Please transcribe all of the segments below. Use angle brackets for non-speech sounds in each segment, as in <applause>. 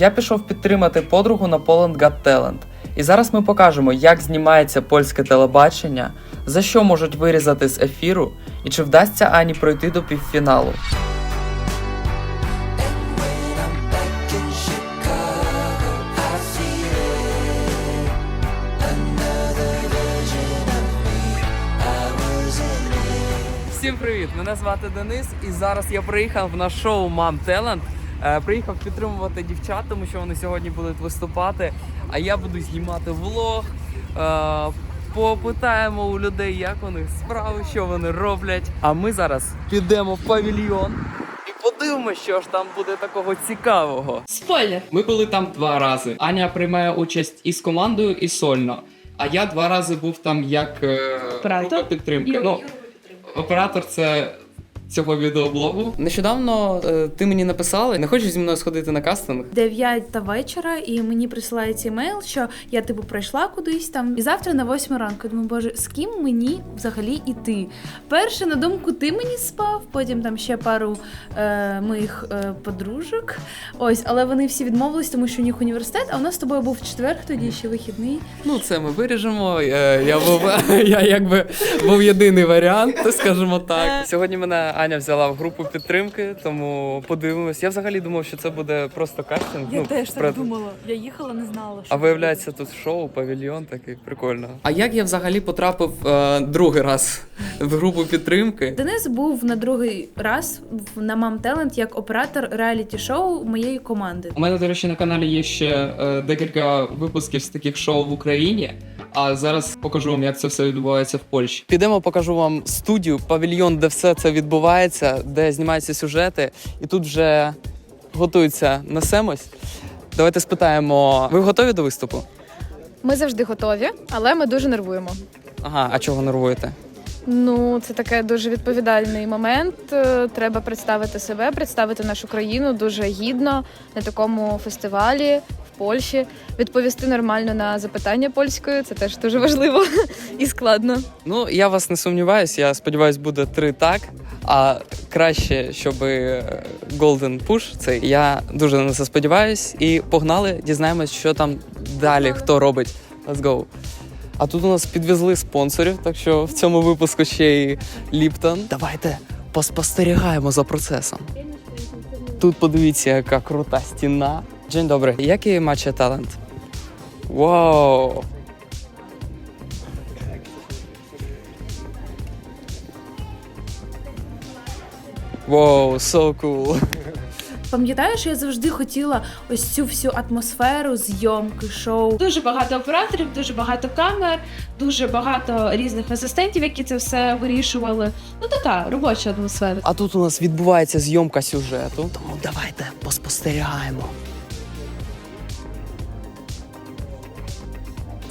Я пішов підтримати подругу на Poland Got Talent. І зараз ми покажемо, як знімається польське телебачення, за що можуть вирізати з ефіру, і чи вдасться Ані пройти до півфіналу. Всім привіт! Мене звати Денис, і зараз я приїхав на шоу Мам Талент. Приїхав підтримувати дівчат, тому що вони сьогодні будуть виступати. А я буду знімати влог. Е, Попитаємо у людей, як у них справи, що вони роблять. А ми зараз підемо в павільйон і подивимося, що ж там буде такого цікавого. Спойлер. Ми були там два рази. Аня приймає участь і з командою, і сольно. А я два рази був там як е, Оператор? група підтримки. Ну, оператор це цього відеоблогу. Нещодавно е, ти мені написала, не хочеш зі мною сходити на кастинг? Дев'ята вечора, і мені присилають імейл, що я типу пройшла кудись там. І завтра на восьму ранку. Думаю, боже, з ким мені взагалі іти? Перше на думку ти мені спав, потім там ще пару е, моїх е, подружок. Ось, але вони всі відмовились, тому що у них університет, а у нас з тобою був четвер, тоді ще вихідний. Ну, це ми виріжемо. Е, Я був <laughs> я якби був єдиний варіант, скажімо так. Сьогодні мене Аня взяла в групу підтримки, тому подивимось. Я взагалі думав, що це буде просто кастинг. Я ну, теж про- так думала. Я їхала, не знала. Що А виявляється, тут шоу, павільйон такий прикольно. А як я взагалі потрапив е, другий раз в групу підтримки? Денис був на другий раз в- на Мам Талент як оператор реаліті-шоу моєї команди. У мене, до речі, на каналі є ще е, декілька випусків з таких шоу в Україні. А зараз покажу вам, як це все відбувається в Польщі. Підемо, покажу вам студію, павільйон, де все це відбувається, де знімаються сюжети, і тут вже готуються несемось. Давайте спитаємо: ви готові до виступу? Ми завжди готові, але ми дуже нервуємо. Ага, а чого нервуєте? Ну, це таке дуже відповідальний момент. Е, Треба представити себе, представити нашу країну дуже гідно на такому фестивалі в Польщі. Відповісти нормально на запитання польською це теж дуже важливо <laughs> і складно. Ну, я вас не сумніваюся. Я сподіваюся, буде три так. А краще, щоб Golden Push цей. Я дуже на це сподіваюсь. І погнали, дізнаємось, що там далі, хто робить. Let's go. А тут у нас підвезли спонсорів, так що в цьому випуску ще й Ліптон. Давайте поспостерігаємо за процесом. Тут подивіться, яка крута стіна. День добрий. Який матче талант? Вау! Воу, so cool. Пам'ятаєш, я завжди хотіла ось цю всю атмосферу зйомки, шоу. Дуже багато операторів, дуже багато камер, дуже багато різних асистентів, які це все вирішували. Ну така робоча атмосфера. А тут у нас відбувається зйомка сюжету. Тому давайте поспостерігаємо.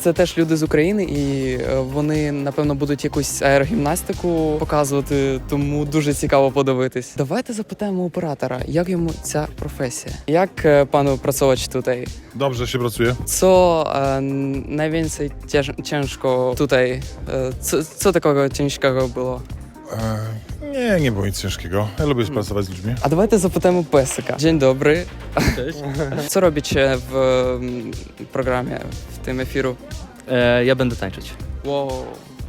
Це теж люди з України, і е, вони, напевно, будуть якусь аерогімнастику показувати, тому дуже цікаво подивитись. Давайте запитаємо оператора, як йому ця професія. Як е, panu pracować tutaj? Dobrze się pracuje. Co e, najwięcej cięż, ciężko tutaj, e, co, co takiego ciężkiego było? E, nie, nie było nic ciężkiego. Ja lubię pracować z ludźmi. A давайте запитаємо песика. Dzień dobry. Cześć. <laughs> Co robicie w mm, programie, w tym efiru? E, ja będę tańczyć. Wow,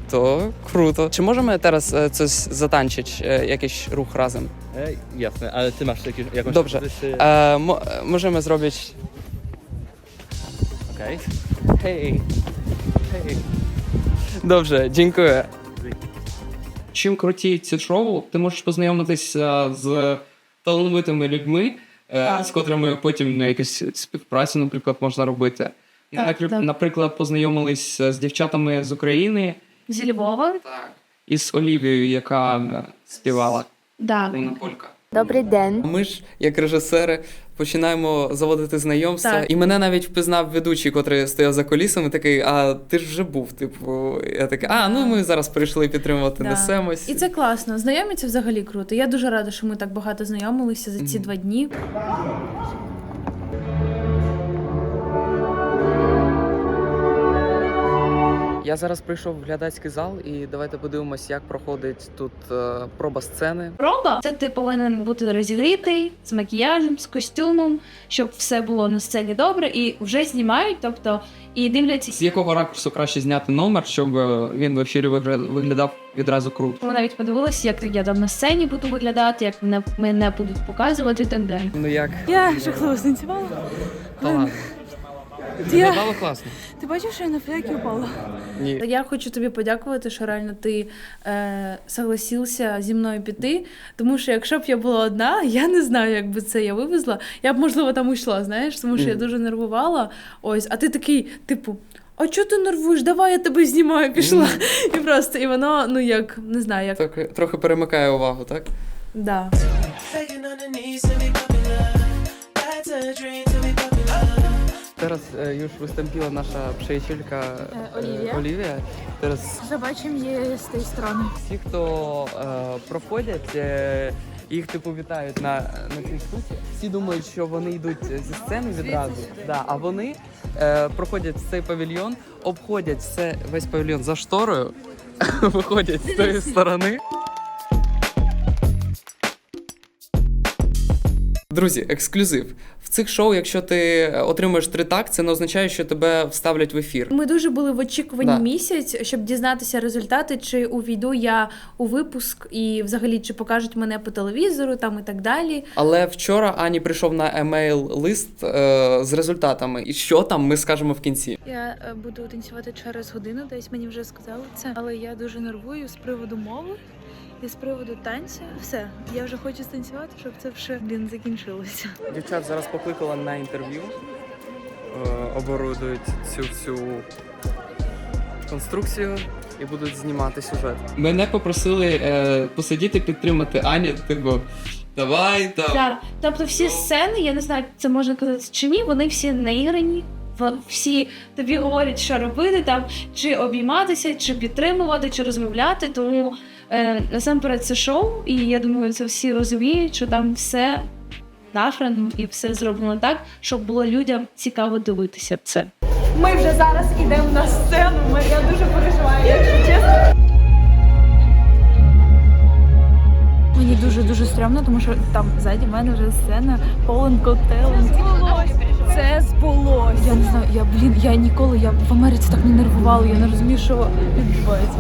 to kruto. Czy możemy teraz e, coś zatańczyć, e, jakiś ruch razem? E, jasne, ale ty masz jakieś, jakąś Dobrze. propozycję? E, mo, e, możemy zrobić... Okej. Hej. Hej. Dobrze, dziękuję. Чим круті ці шоу, ти можеш познайомитися з талановитими людьми, е, з котрими потім на якусь співпрацю, наприклад, можна робити. Так, так. Наприклад, познайомились з дівчатами з України Зі Львова. і з Олівією, яка е, співала. Да. Вона полька. Добрий день. Ми ж, як режисери, починаємо заводити знайомства. Так. І мене навіть впізнав ведучий, котрий стояв за колісами, такий, а ти ж вже був. Типу, я такий, а ну ми зараз прийшли підтримувати, Да. несемось. І це класно. Знайомі це взагалі круто. Я дуже рада, що ми так багато знайомилися за ці Мгм. два дні. Я зараз прийшов в глядацький зал, і давайте подивимось, як проходить тут е, проба сцени. Проба це ти повинен бути розігрітий з макіяжем, з костюмом, щоб все було на сцені добре, і вже знімають, тобто і дивляться. З якого ракурсу краще зняти номер, щоб е, він в ефірі вигля- виглядав відразу круто. Ми навіть подивилися, як я там на сцені буду виглядати, як мене, мене будуть показувати і так далі. Ну як? Я жахливо станцювала. Та ладно. Я- Виглядало класно. Ти бачив, що я на флякі упала? Ні. Я хочу тобі подякувати, що реально ти е, согласився зі мною піти. Тому що якщо б я була одна, я не знаю, як би це я вивезла. Я б, можливо, там йшла, знаєш, тому що я дуже нервувала. Ось, а ти такий, типу. А чого ти нервуєш? Давай я тебе знімаю, пішла. <laughs> І просто, і воно, ну як, не знаю, як. Трохи, трохи перемикає увагу, так? Да. Begging on the knees to be popular. That's a dream to be popular. Teraz e, już wystąpiła nasza przyjacielka e, Oliwia. Oliwia. Teraz Zobaczymy je z tej strony. всі, хто е, проходять, е, їх типу вітають на, на цій штуці. Всі думають, що вони йдуть зі сцени відразу. Да, а вони е, проходять в цей павільйон, обходять все, весь павільйон за шторою, <coughs> виходять з тої сторони. Друзі, ексклюзив. Цих шоу, якщо ти отримуєш три так, це не означає, що тебе вставлять в ефір. Ми дуже були в очікуванні Да. місяць, щоб дізнатися результати, чи увійду я у випуск, і взагалі чи покажуть мене по телевізору, там і так далі. Але вчора Ані прийшов на емейл лист е, з результатами. І що там, ми скажемо в кінці. Я е, буду танцювати через годину, десь мені вже сказали це, але я дуже нервую з приводу мови і з приводу танцю. Все, я вже хочу станцювати, щоб це все блін закінчилося. Дівчат зараз покликала на інтерв'ю. Е, оборудують цю всю конструкцію і будуть знімати сюжет. Мене попросили е, посидіти, підтримати Ані, типу, давай там. Так, тобто всі сцени, я не знаю, це можна казати чи ні, вони всі наіграні. Всі тобі говорять, що робити, там чи обійматися, чи підтримувати, чи розмовляти. Тому е, насамперед це шоу, і я думаю, це всі розуміють, що там все нахрено і все зроблено так, щоб було людям цікаво дивитися це. Ми вже зараз йдемо на сцену. Ми- Я дуже переживаю, якщо чесно. Мені дуже дуже стрьомно, тому що там ззаді мене вже сцена Полен Котелен. Це збулося. Я не знаю, я блін, я ніколи я в Америці так не нервувала. Я не розумію, що відбувається.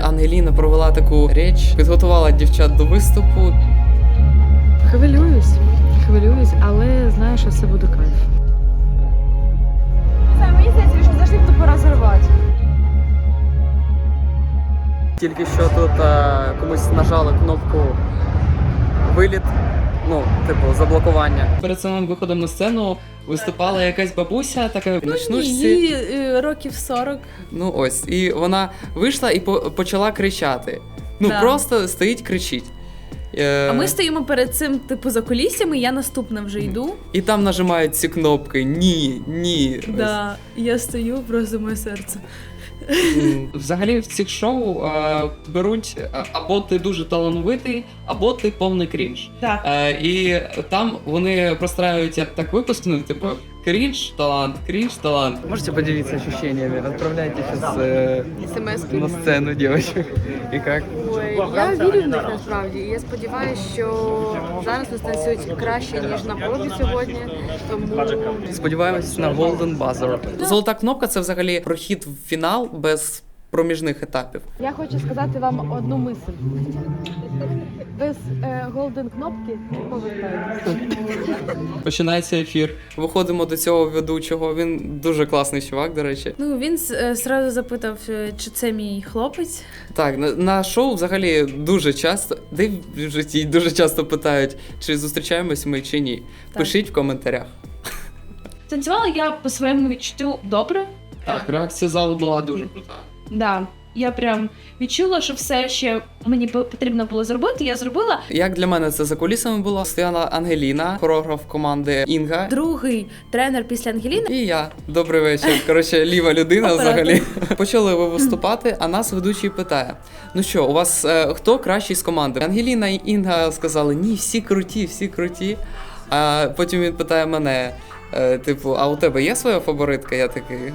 Ангеліна провела таку річ, підготувала дівчат до виступу. Хвилююсь, хвилююсь, але знаю, що все буде кайф. Це мені здається, що завжди б пора. Тільки що тут е, комусь нажали кнопку виліт, ну, типу, заблокування. Перед самим виходом на сцену виступала якась бабуся, така в Ну, ні, ночнушці. їй е, років 40. Ну ось, і вона вийшла і по- почала кричати. Ну, Да. просто стоїть, кричить. Е, А ми стоїмо перед цим, типу, за кулісами, я наступна вже йду. І там нажимають ці кнопки. Ні, ні. Да, я стою, просто моє серце. Взагалі в цих шоу е, беруть е, або ти дуже талановитий, або ти повний крінж. Так. Е, і там вони простраивают як так випуск, ну, типу, крінж, талант, крінж, талант. Можете поділитися ощущениями? Відправляйте зараз е, на сцену дівчинок. І как? Я вірю в них насправді. І я сподіваюся, що зараз нас танцюють краще, ніж на пробі сьогодні. Тому Сподіваємось на Golden Buzzer. Золота кнопка це взагалі прохід в фінал без проміжних етапів. я хочу сказати вам одну мисль. Без е, голден кнопки повертаємося. Починається ефір. Виходимо до цього ведучого. Він дуже класний чувак, до речі. Ну, він е, сразу запитав, е, чи це мій хлопець. Так, на, на шоу взагалі дуже часто, де в житті дуже часто питають, чи зустрічаємось ми чи ні. Так. Пишіть в коментарях. Танцювала я по своєму відчуттю добре. Так, реакція залу була дуже крута. Да. Я прям відчула, що все, що мені потрібно було зробити, я зробила. Як для мене це за кулісами було? Стояла Ангеліна, хореограф команди Інга. Другий тренер після Ангеліни. І я. Добрий вечір. <laughs> Коротше, ліва людина взагалі. <laughs> Почали ви виступати, а нас ведучий питає: ну що, у вас е, хто кращий з команди? Ангеліна і Інга сказали, ні, всі круті, всі круті. А потім він питає мене: е, типу, а у тебе є своя фаворитка? Я такий,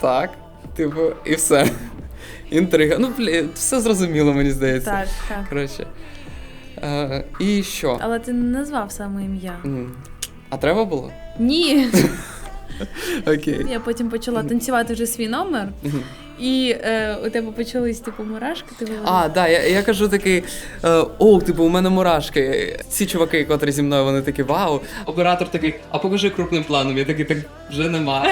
так. Типу, і все. Інтрига. Ну, блін, все зрозуміло, мені здається. Так, так. Коротше. Е, і що? Але ти не назвав саме ім'я. М. А треба було? Ні. <laughs> Окей. Я потім почала танцювати вже свій номер, і е, у тебе почались типу мурашки. Ти. А, да, я, я кажу такий, е, о, типу, у мене мурашки. Ці чуваки, котрі зі мною, вони такі вау. Оператор такий, а покажи крупним планом. Я такий, так вже нема.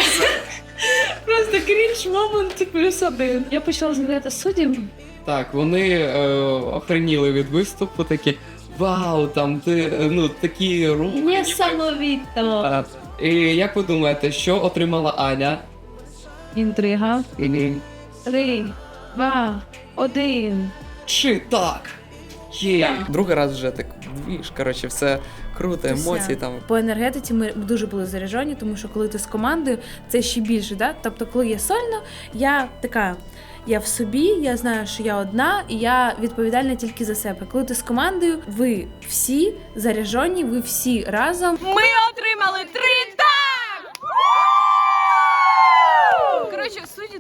Просто крінж момент плюс один. Я почала згадати суддів. Так, вони е, охреніли від виступу, такі. Вау, там ти е, ну такі рухи. Несамовіто. Е, І як ви думаєте, що отримала Аня? Інтрига. Три, два, один. Чи так? Є. Другий раз вже так двіж, коротше, все круто, емоції там. По енергетиці ми дуже були заряджені, тому що коли ти з командою, це ще більше. Да? Тобто, коли я сольно, я така. Я в собі, я знаю, що я одна, і я відповідальна тільки за себе. Коли ти з командою, ви всі заряджені, ви всі разом. Ми отримали три так! Коротше, судді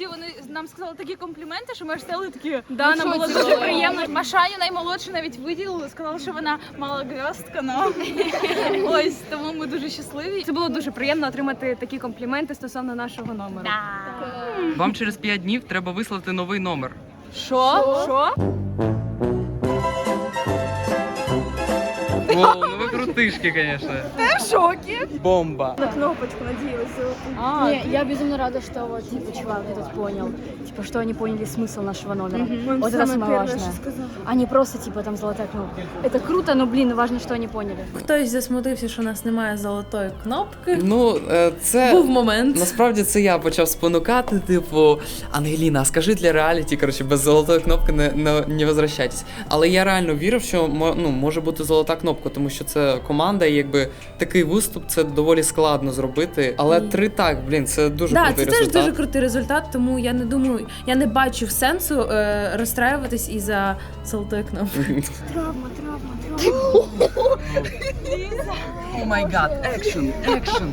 круті. Вони нам сказали такі компліменти, що ми аж стали такі. Да, нам було дуже приємно. Машаню наймолодшу навіть виділили, сказали, що вона мала гростка. Ну. Ось тому ми дуже щасливі. Це було дуже приємно отримати такі компліменти стосовно нашого номеру. Вам через 5 днів треба вислати новий номер. Що? Що? Воу, ну ви крутишки, звісно. Ти в шокі? Бомба. На кнопочку надіялася. А, Не, я безумно рада, что вот типа чувак этот понял, типа что они поняли смысл нашего номера. Он Вот это самое самое первое, важное. что сказал. А не просто типа там золотая кнопка. Это круто, но блин, важно, что они поняли. Хтось засмутився, що у нас немає золотої кнопки. Ну, е, це. Був момент. Насправді це я почав спонукати, типу, Ангеліна, а скажи для реаліті, коротше, без золотої кнопки не, не, не возвращайтесь. Але я реально вірив, що мо- ну, може бути золота кнопка, тому що це команда, і якби такий виступ це доволі складно зробити. Але Ні. три так, блін, це дуже Да, крутий це теж результат. дуже крутий результат, тому я не думаю, я не бачу сенсу е, розстраюватись із-за золотої кнопки. Травма, травма, травма. О май гад, екшн, екшн.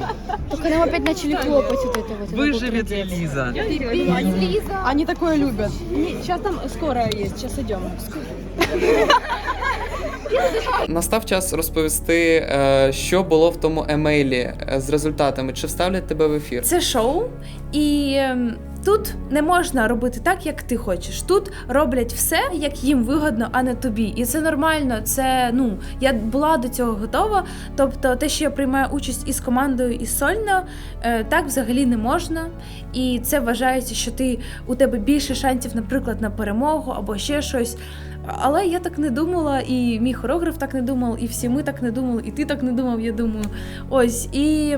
Только нам опять начали хлопать вот это вот. Это был трындец. Ліза. Они такое любят. Сейчас там скоро есть, сейчас идем. Настав час розповісти, е, що було в тому емейлі е, з результатами. Чи вставлять тебе в ефір? Це шоу, і ем, тут не можна робити так, як ти хочеш. Тут роблять все, як їм вигодно, а не тобі. І це нормально. Це ну я була до цього готова. Тобто, те, що я приймаю участь із командою і сольно, е, так взагалі не можна. І це вважається, що ти у тебе більше шансів, наприклад, на перемогу або ще щось. Але я так не думала, і мій хореограф так не думав, і всі ми так не думали, і ти так не думав, я думаю. Ось і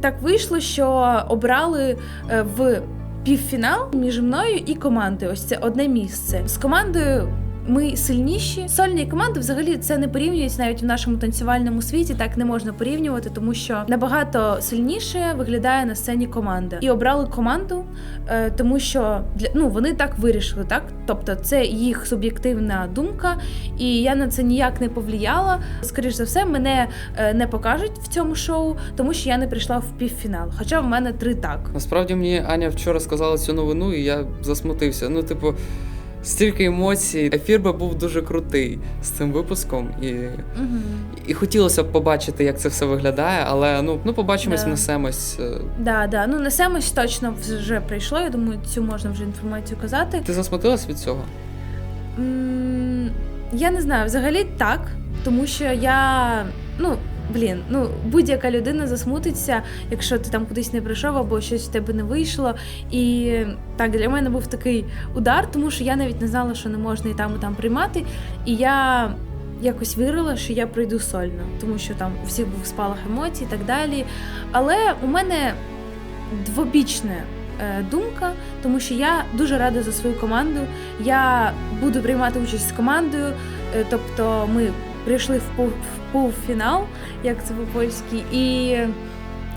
так вийшло, що обрали е, в півфінал між мною і командою. Ось це одне місце. З командою. Ми сильніші. Сольні команди взагалі це не порівнюється навіть в нашому танцювальному світі. Так не можна порівнювати, тому що набагато сильніше виглядає на сцені команда. І обрали команду, е, тому що для ну вони так вирішили, так тобто це їх суб'єктивна думка, і я на це ніяк не повлияла. Скоріш за все, мене е, не покажуть в цьому шоу, тому що я не прийшла в півфінал. Хоча в мене три так. Насправді мені Аня вчора сказала цю новину, і я засмутився. Ну, типу, стільки емоцій. Ефір би був дуже крутий з цим випуском, і, Угу. і хотілося б побачити, як це все виглядає, але ну, ну побачимось, Да. несемось. Е, Да, да. Ну несемось точно вже прийшло. Я думаю, цю можна вже інформацію казати. Ти засмутилась від цього? М, Я не знаю, взагалі так, тому що я. Ну, блін, ну будь-яка людина засмутиться, якщо ти там кудись не прийшов або щось в тебе не вийшло. І так, для мене був такий удар, тому що я навіть не знала, що не можна і там, і там приймати. І я якось вірила, що я прийду сольно, тому що там у всіх був спалах емоцій і так далі. Але у мене двобічна е, думка, тому що я дуже рада за свою команду. Я буду приймати участь з командою. е, Тобто ми прийшли в пов- в півфінал, як це по-польськи. І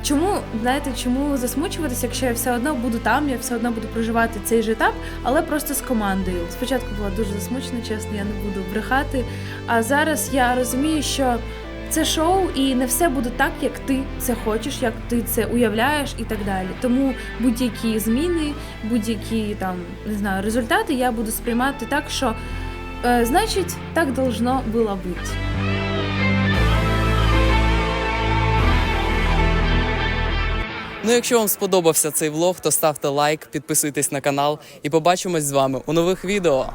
чому, знаєте, чому засмучуватися, якщо я все одно буду там, я все одно буду проживати цей же етап, але просто з командою. Спочатку була дуже засмучена, чесно, я не буду брехати. А зараз я розумію, що Це шоу, і не все буде так, як ти це хочеш, як ти це уявляєш, і так далі. Тому будь-які зміни, будь-які там не знаю результати я буду сприймати так, що е, значить так должно було бути. Ну, якщо вам сподобався цей влог, то ставте лайк, підписуйтесь на канал і побачимось з вами у нових відео.